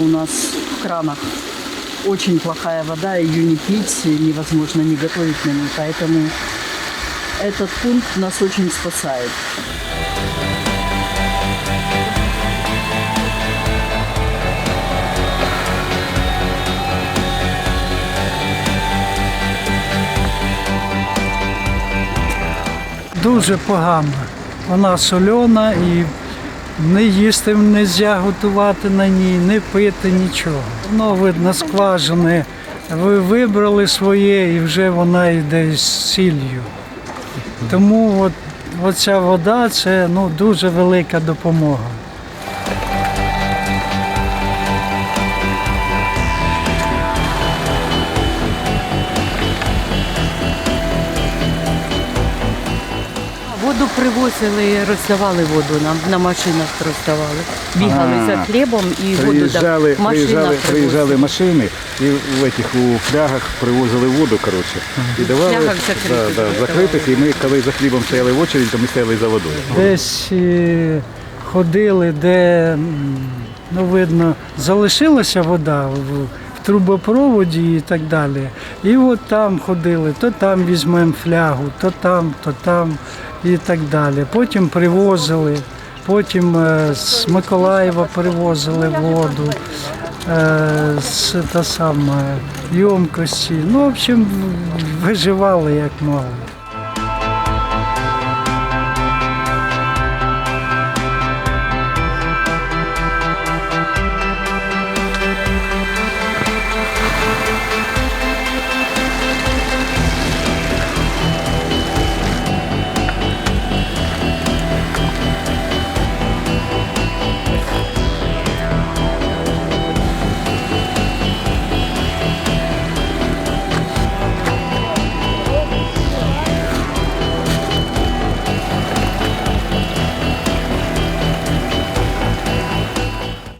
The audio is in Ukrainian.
нас в кранах очень плохая вода, ее не пить невозможно, не готовить на ней. Поэтому этот пункт нас очень спасает. Дуже погано. Вона сольона і не їсти не можна готувати на ній, не пити нічого. Воно видно скважини. Ви вибрали своє і вже вона йде з сіллю. Тому от, оця вода це ну, дуже велика допомога. Воду привозили, роздавали воду нам, на машинах роздавали. Бігали А. за хлібом і воду Приїжджали, приїжджали, приїжджали машини і в этих у флягах привозили воду, коротше. І давали флягах закритих да, да, закритих, і ми коли за хлібом стояли в очередь, то ми стояли за водою. Десь е, ходили, де м, ну, видно, залишилася вода в трубопроводі і так далі. І от там ходили, то там візьмемо флягу, то там, то там і так далі. Потім привозили, потім е, з Миколаєва привозили воду. е, З та саме ємкості. Ну, в общем, виживали як могли.